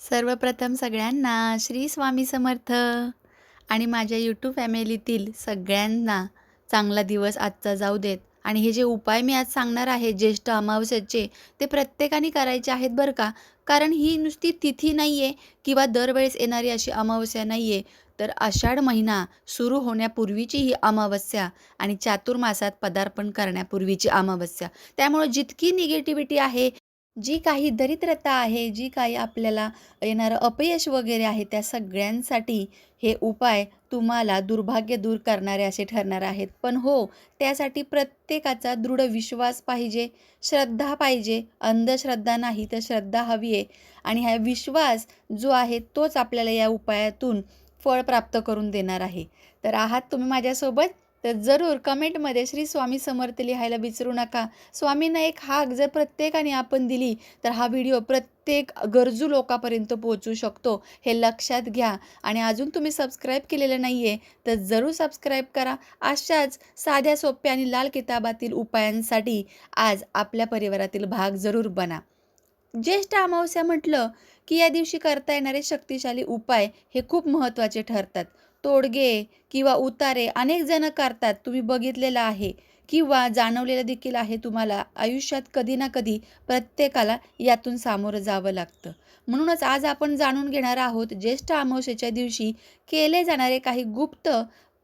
सर्वप्रथम सगळ्यांना श्री स्वामी समर्थ आणि माझ्या यूट्यूब फॅमिलीतील सगळ्यांना चांगला दिवस आजचा जाऊ देत. आणि हे जे उपाय मी आज सांगणार आहे ज्येष्ठ अमावस्याचे ते प्रत्येकाने करायचे आहेत बरं का? कारण ही नुसती तिथी नाही आहे किंवा दरवेळेस येणारी अशी अमावस्या नाही आहे तर आषाढ महिना सुरू होण्यापूर्वीची ही अमावस्या आणि चातुर्मासात पदार्पण करण्यापूर्वीची अमावस्या. त्यामुळं जितकी निगेटिव्हिटी आहे जी काही दरिद्रता आहे जी काही आपल्याला येणारं अपयश वगैरे आहे त्या सगळ्यांसाठी हे उपाय तुम्हाला दुर्भाग्य दूर करणारे असे ठरणार आहेत. पण हो त्यासाठी प्रत्येकाचा दृढ विश्वास पाहिजे श्रद्धा पाहिजे. अंधश्रद्धा नाही तर श्रद्धा हवी आहे. आणि हा विश्वास जो आहे तोच आपल्याला या उपायातून फळ प्राप्त करून देणार आहे. तर आहात तुम्ही माझ्यासोबत? तर जरूर कमेंटमध्ये श्री स्वामी समर्थ लिहायला विसरू नका. स्वामींना एक हाक जर प्रत्येकाने आपण दिली तर हा व्हिडिओ प्रत्येक गरजू लोकांपर्यंत पोहोचू शकतो हे लक्षात घ्या. आणि अजून तुम्ही सबस्क्राईब केलेलं नाही आहे तर जरूर सबस्क्राईब करा. अशाच साध्या सोप्या आणि लाल किताबातील उपायांसाठी आज आपल्या परिवारातील भाग जरूर बना. ज्येष्ठ अमावस्या म्हटलं की या दिवशी करता येणारे शक्तिशाली उपाय हे खूप महत्त्वाचे ठरतात. तोडगे किंवा उतारे अनेक जण करतात. तुम्ही बघितलेलं आहे किंवा जाणवलेलं देखील आहे तुम्हाला. आयुष्यात कधी ना कधी प्रत्येकाला यातून सामोरं जावं लागतं. म्हणूनच आज आपण जाणून घेणार आहोत ज्येष्ठ अमावस्येच्या दिवशी केले जाणारे काही गुप्त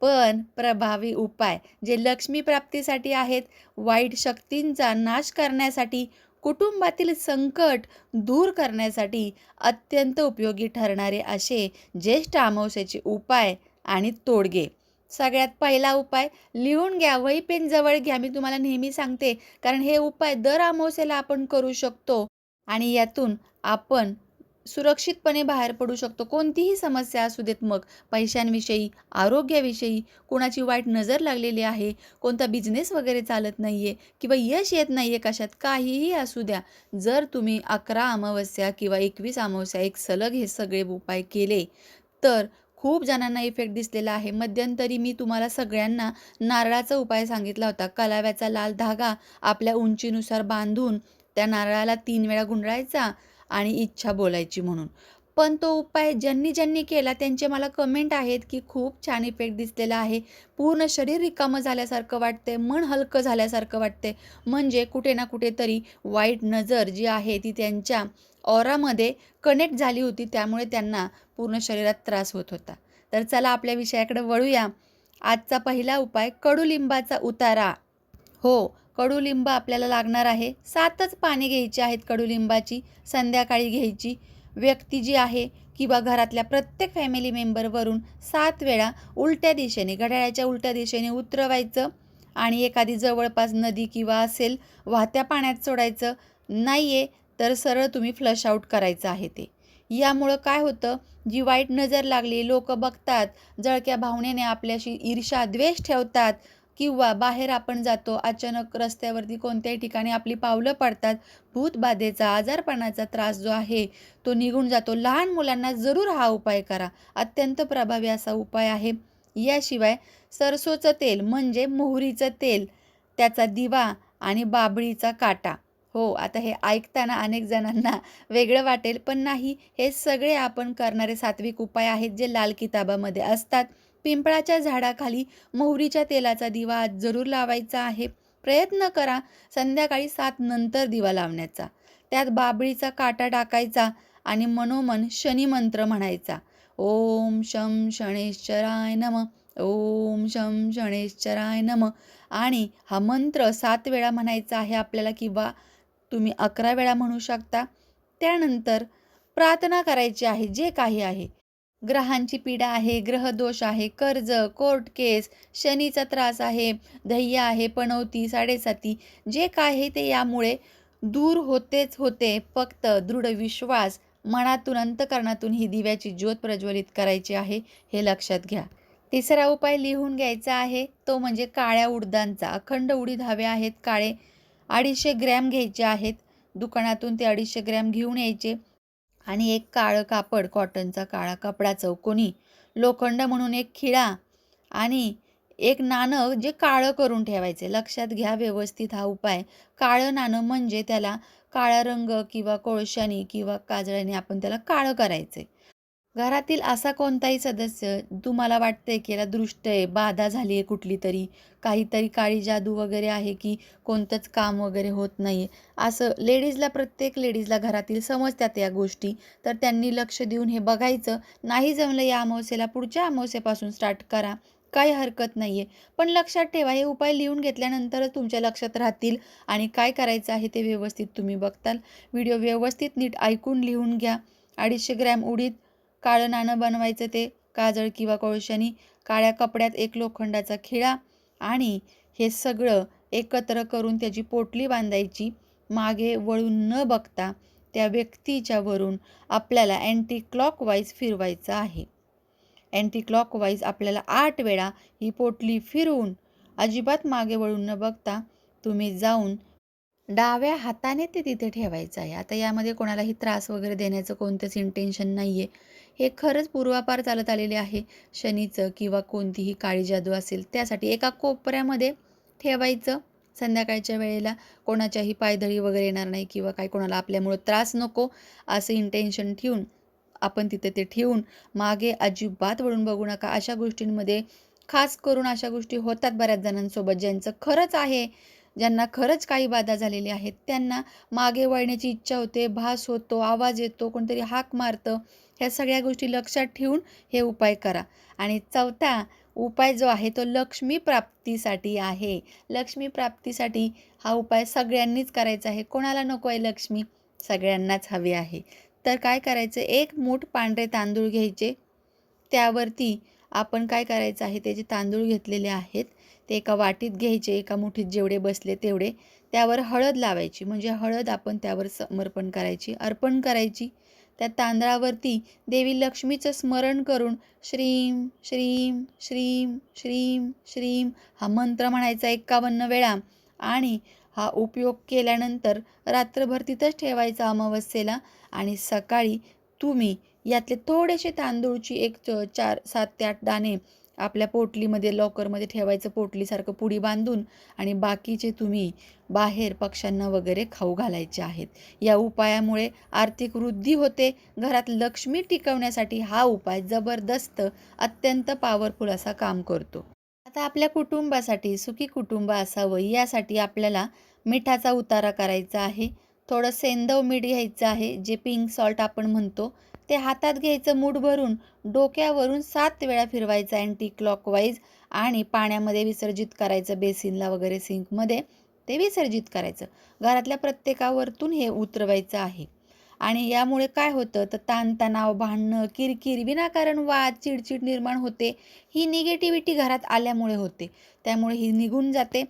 पण प्रभावी उपाय जे लक्ष्मी प्राप्तीसाठी आहेत. वाईट शक्तींचा नाश करण्यासाठी कुटुंबातील संकट दूर करण्यासाठी अत्यंत उपयोगी ठरणारे असे ज्येष्ठ अमावस्याचे उपाय आणि तोडगे. सगळ्यात पहिला उपाय लिहून घ्या वही पेन जवळ घ्या. मी तुम्हाला नेहमी सांगते कारण हे उपाय दर अमावस्याला आपण करू शकतो आणि यातून आपण सुरक्षितपणे बाहेर पडू शकतो. कोणतीही समस्या असू देत मग. पैशांविषयी आरोग्याविषयी कोणाची वाईट नजर लागलेली आहे? कोणता बिझनेस वगैरे चालत नाही आहे किंवा यश येत नाही आहे कशात? काहीही असू द्या. जर तुम्ही अकरा अमावस्या किंवा एकवीस अमावस्या एक सलग हे सगळे उपाय केले तर खूप जणांना इफेक्ट दिसलेला आहे. मध्यंतरी मी तुम्हाला सगळ्यांना नारळाचा उपाय सांगितला होता. कलाव्याचा लाल धागा आपल्या उंचीनुसार बांधून त्या नारळाला तीन वेळा गुंडळायचा. आणि इच्छा बोलायची म्हणून. पण तो उपाय ज्यांनी ज्यांनी केला त्यांचे मला कमेंट आहेत की खूप छान इफेक्ट दिसलेला आहे. पूर्ण शरीर रिकामं झाल्यासारखं वाटते मन हलकं झाल्यासारखं वाटते म्हणजे कुठे ना कुठेतरी वाईट नजर जी आहे ती त्यांच्या ऑरामध्ये कनेक्ट झाली होती. त्यामुळे त्यांना पूर्ण शरीरात त्रास होत होता. तर चला आपल्या विषयाकडे वळूया. आजचा पहिला उपाय कडुलिंबाचा उतारा. हो कडुलिंब आपल्याला लागणार आहे. सातच पाने घ्यायची आहेत कडुलिंबाची संध्याकाळी घ्यायची. व्यक्ती जी आहे किंवा घरातल्या प्रत्येक फॅमिली मेंबरवरून सात वेळा उलट्या दिशेने घड्याळाच्या उलट्या दिशेने उतरवायचं आणि एखादी जवळपास नदी किंवा असेल वाहत्या पाण्यात सोडायचं. नाही आहे तर सरळ तुम्ही फ्लश आऊट करायचं आहे ते. यामुळं काय होतं जी वाईट नजर लागली लोक बघतात जळक्या भावनेने आपल्याशी ईर्षा द्वेष ठेवतात किंवा बाहेर आपण जातो अचानक रस्त्यावरती कोणत्याही ठिकाणी आपली पावलं पडतात भूतबाधेचा आजारपणाचा त्रास जो आहे तो निघून जातो. लहान मुलांना जरूर हा उपाय करा. अत्यंत प्रभावी असा उपाय आहे. याशिवाय सरसोचं तेल म्हणजे मोहरीचं तेल त्याचा दिवा आणि बाबळीचा काटा. हो आता हे ऐकताना अनेक जणांना वेगळं वाटेल पण नाही. हे सगळे आपण करणारे सात्विक उपाय आहेत जे लाल किताबामध्ये असतात. पिंपळाच्या झाडाखाली मोहरीच्या तेलाचा दिवा आज जरूर लावायचा आहे. प्रयत्न करा संध्याकाळी सात नंतर दिवा लावण्याचा. त्यात बाबळीचा काटा टाकायचा आणि मनोमन शनिमंत्र म्हणायचा. ओम शम शणेश्चराय नम ओम शम शणेश्चराय नम. आणि हा मंत्र सात वेळा म्हणायचा आहे आपल्याला किंवा तुम्ही अकरा वेळा म्हणू शकता. त्यानंतर प्रार्थना करायची आहे जे काही आहे. ग्रहांची पीडा आहे ग्रहदोष आहे कर्ज कोर्ट केस शनीचा त्रास आहे धैर्य आहे पणवती साडेसाती जे काय आहे ते यामुळे दूर होतेच होते. फक्त दृढ विश्वास मनातून अंतकरणातून ही दिव्याची ज्योत प्रज्वलित करायची आहे हे लक्षात घ्या. तिसरा उपाय लिहून घ्यायचा आहे तो म्हणजे काळ्या उडदांचा. अखंड उडीद हवे आहेत काळे अडीचशे ग्रॅम घ्यायचे आहेत. दुकानातून ते अडीचशे ग्रॅम घेऊन यायचे. आणि एक काळं कापड कॉटनचा काळा कपडा चौकोनी लोखंड म्हणून एक खिळा आणि एक नाणं जे काळं करून ठेवायचे. लक्षात घ्या व्यवस्थित हा उपाय. काळं नाणं म्हणजे त्याला काळा रंग किंवा कोळशाने किंवा काजळ्याने आपण त्याला काळं करायचं. आहे घरातील असा कोणताही सदस्य तुम्हाला वाटतंय की याला दृष्ट आहे बाधा झाली आहे कुठली तरी काहीतरी काळी जादू वगैरे आहे की कोणतंच काम वगैरे होत नाही आहे असं लेडीजला प्रत्येक लेडीजला घरातील समजतात या गोष्टी. तर त्यांनी लक्ष देऊन हे बघायचं. नाही जमलं या अमावस्येला पुढच्या अमावस्येपासून स्टार्ट करा. काही हरकत नाही आहे पण लक्षात ठेवा हे उपाय लिहून घेतल्यानंतरच तुमच्या लक्षात राहतील आणि काय करायचं आहे ते व्यवस्थित तुम्ही बघताल. व्हिडिओ व्यवस्थित नीट ऐकून लिहून घ्या. अडीचशे ग्रॅम उडीद काळं नाणं बनवायचं ते काजळ किंवा कोळशानी काळ्या कपड्यात एक लोखंडाचा खिळा आणि हे सगळं एकत्र करून त्याची पोटली बांधायची. मागे वळून न बघता त्या व्यक्तीच्या वरून आपल्याला अँटी क्लॉकवाईज फिरवायचं आहे. अँटी क्लॉकवाईज आपल्याला आठ वेळा ही पोटली फिरवून अजिबात मागे वळून न बघता तुम्ही जाऊन डाव्या हाताने ते तिथे ठेवायचं आहे. आता यामध्ये कोणालाही त्रास वगैरे देण्याचं कोणतंच इंटेन्शन नाही आहे हे खरंच पूर्वापार चालत आलेले आहे. शनीचं किंवा कोणतीही काळी जादू असेल त्यासाठी एका कोपऱ्यामध्ये ठेवायचं. संध्याकाळच्या वेळेला कोणाच्याही पायदळी वगैरे येणार नाही किंवा काही कोणाला आपल्यामुळं त्रास नको असं इंटेन्शन ठेवून आपण तिथे ते ठेवून मागे अजिबात वळून बघू नका. अशा गोष्टींमध्ये खास करून अशा गोष्टी होतात बऱ्याच जणांसोबत ज्यांचं खरंच आहे ज्यांना खरंच काही बाधा झालेली आहेत त्यांना मागे वळण्याची इच्छा होते भास होतो आवाज येतो कोणतरी हाक मारतं ह्या सगळ्या गोष्टी लक्षात ठेवून हे उपाय करा. आणि चौथा उपाय जो आहे तो लक्ष्मी प्राप्तीसाठी आहे. लक्ष्मी प्राप्तीसाठी हा उपाय सगळ्यांनीच करायचा आहे. कोणाला नको आहे लक्ष्मी? सगळ्यांनाच हवी आहे. तर काय करायचं? एक मूठ पांढरे तांदूळ घ्यायचे. त्यावरती आपण काय करायचं आहे? त्याचे तांदूळ घेतलेले आहेत. ते एका वाटीत घ्यायचे एका मुठीत जेवढे बसले तेवढे. त्यावर हळद लावायची म्हणजे हळद आपण त्यावर समर्पण करायची अर्पण करायची. त्या तांदळावरती देवी लक्ष्मीचं स्मरण करून श्रीम श्रीम श्रीम श्रीम श्रीम हा मंत्र म्हणायचा एक्कावन्न वेळा. आणि हा उपयोग केल्यानंतर रात्रभर तिथंच ठेवायचा अमावस्येला. आणि सकाळी तुम्ही यातले थोडेसे तांदूळची एक चार सात ते आठ दाणे आपल्या पोटलीमध्ये लॉकरमध्ये ठेवायचं पोटलीसारखं पुडी बांधून आणि बाकीचे तुम्ही बाहेर पक्ष्यांना वगैरे खाऊ घालायचे आहेत. या उपायामुळे आर्थिक वृद्धी होते. घरात लक्ष्मी टिकवण्यासाठी हा उपाय जबरदस्त अत्यंत पॉवरफुल असा काम करतो. आता आपल्या कुटुंबासाठी सुखी कुटुंब असावं यासाठी आपल्याला मिठाचा उतारा करायचा आहे. थोडं सेंदव मीठ घ्यायचं आहे जे पिंक सॉल्ट आपण म्हणतो ते हातात घ्यायचं मूठ भरून डोक्यावरून सात वेळा फिरवायचं अँटी क्लॉकवाईज आणि पाण्यामध्ये विसर्जित करायचं बेसिनला वगैरे सिंकमध्ये ते विसर्जित करायचं. घरातल्या प्रत्येकावरतून हे उतरवायचं आहे. आणि यामुळे काय होतं तर ताणतणाव भांडणं किरकिर विनाकारण वाद चिडचिड निर्माण होते. ही निगेटिव्हिटी घरात आल्यामुळे होते. त्यामुळे ही निघून जाते.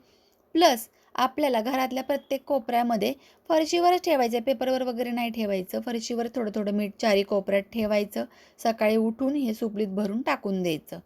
प्लस आपल्याला घरातल्या प्रत्येक कोपऱ्यामध्ये फरशीवरच ठेवायचं पेपरवर वगैरे नाही ठेवायचं. फरशीवर थोडं थोडं मीठ चारी कोपऱ्यात ठेवायचं. सकाळी उठून हे सुपलीत भरून टाकून द्यायचं.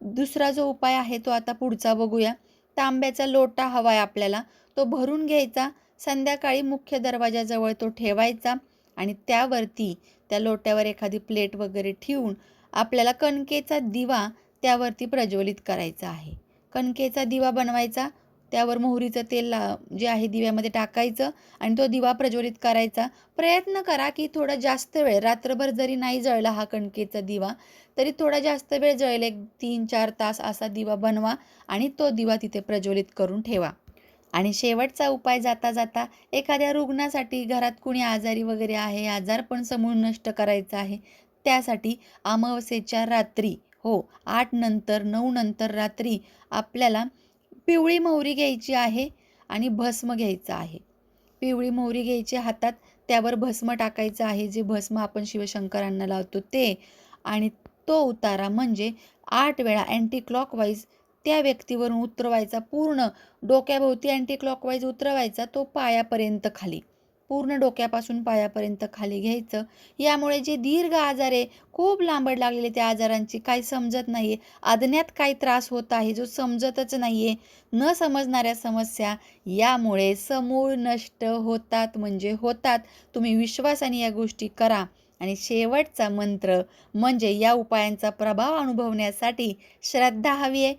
दुसरा जो उपाय आहे तो आता पुढचा बघूया. तांब्याचा लोटा हवा आहे आपल्याला. तो भरून घ्यायचा. संध्याकाळी मुख्य दरवाजाजवळ तो ठेवायचा आणि त्यावरती त्या लोट्यावर एखादी प्लेट वगैरे ठेवून आपल्याला कणकेचा दिवा त्यावरती प्रज्वलित करायचा आहे. कणकेचा दिवा बनवायचा. त्यावर मोहरीचं तेल ला जे आहे दिव्यामध्ये टाकायचं आणि तो दिवा प्रज्वलित करायचा. प्रयत्न करा की थोडा जास्त वेळ रात्रभर जरी नाही जळला हा कणकेचा दिवा तरी थोडा जास्त वेळ जळेल. एक तीन चार तास असा दिवा बनवा आणि तो दिवा तिथे प्रज्वलित करून ठेवा. आणि शेवटचा उपाय जाता जाता एखाद्या रुग्णासाठी घरात कुणी आजारी वगैरे आहे आजार पण समूळ नष्ट करायचा आहे त्यासाठी अमावस्येच्या रात्री हो आठ नंतर नऊ नंतर रात्री आपल्याला पिवळी मोहरी घ्यायची आहे आणि भस्म घ्यायचं आहे. पिवळी मोहरी घ्यायची हातात त्यावर भस्म टाकायचं आहे. जे भस्म आपण शिवशंकरांना लावतो ते. आणि तो उतारा म्हणजे आठ वेळा अँटी क्लॉकवाईज त्या व्यक्तीवरून उतरवायचा पूर्ण डोक्याभोवती अँटी क्लॉकवाईज उतरवायचा तो पायापर्यंत खाली. पूर्ण डोक्यापासून पायापर्यंत खाली घ्यायचं. यामुळे जे दीर्घ आजार आहे खूप लांबड लागलेले त्या आजारांची काही समजत नाही आहे अज्ञात काही त्रास होत आहे जो समजतच नाही आहे न समजणाऱ्या समस्या यामुळे समूळ नष्ट होतात म्हणजे होतात. तुम्ही विश्वासाने या गोष्टी करा. आणि शेवटचा मंत्र म्हणजे या उपायांचा प्रभाव अनुभवण्यासाठी श्रद्धा हवी आहे.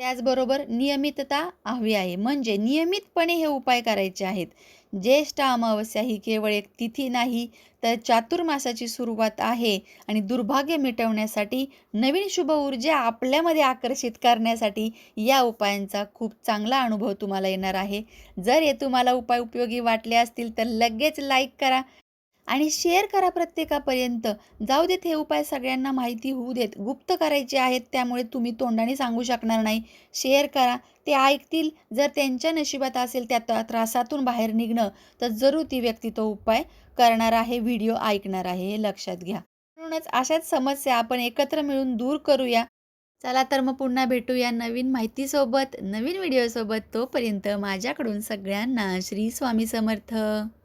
त्याचबरोबर नियमितता हवी आहे. म्हणजे नियमितपणे हे उपाय करायचे आहेत. ज्येष्ठ अमावस्या ही केवळ एक तिथी नाही तर चातुर्मासाची सुरुवात आहे आणि दुर्भाग्य मिटवण्यासाठी नवीन शुभ ऊर्जा आपल्यामध्ये आकर्षित करण्यासाठी या उपायांचा खूप चांगला अनुभव तुम्हाला येणार आहे. जर हे तुम्हाला उपाय उपयोगी वाटले असतील तर लगेच लाईक करा. आणि शेअर करा प्रत्येकापर्यंत. जाऊ देत हे उपाय सगळ्यांना माहिती होऊ देत. गुप्त करायचे आहेत त्यामुळे तुम्ही तोंडाने सांगू शकणार नाही. शेअर करा. ते ऐकतील. जर त्यांच्या नशिबात असेल त्या त्रासातून बाहेर निघणं तर जरूर ती व्यक्ती तो उपाय करणार आहे व्हिडिओ ऐकणार आहे हे लक्षात घ्या. म्हणूनच अशाच समस्या आपण एकत्र मिळून दूर करूया. चला तर मग पुन्हा भेटूया नवीन माहितीसोबत नवीन व्हिडिओसोबत. तोपर्यंत माझ्याकडून सगळ्यांना श्री स्वामी समर्थ.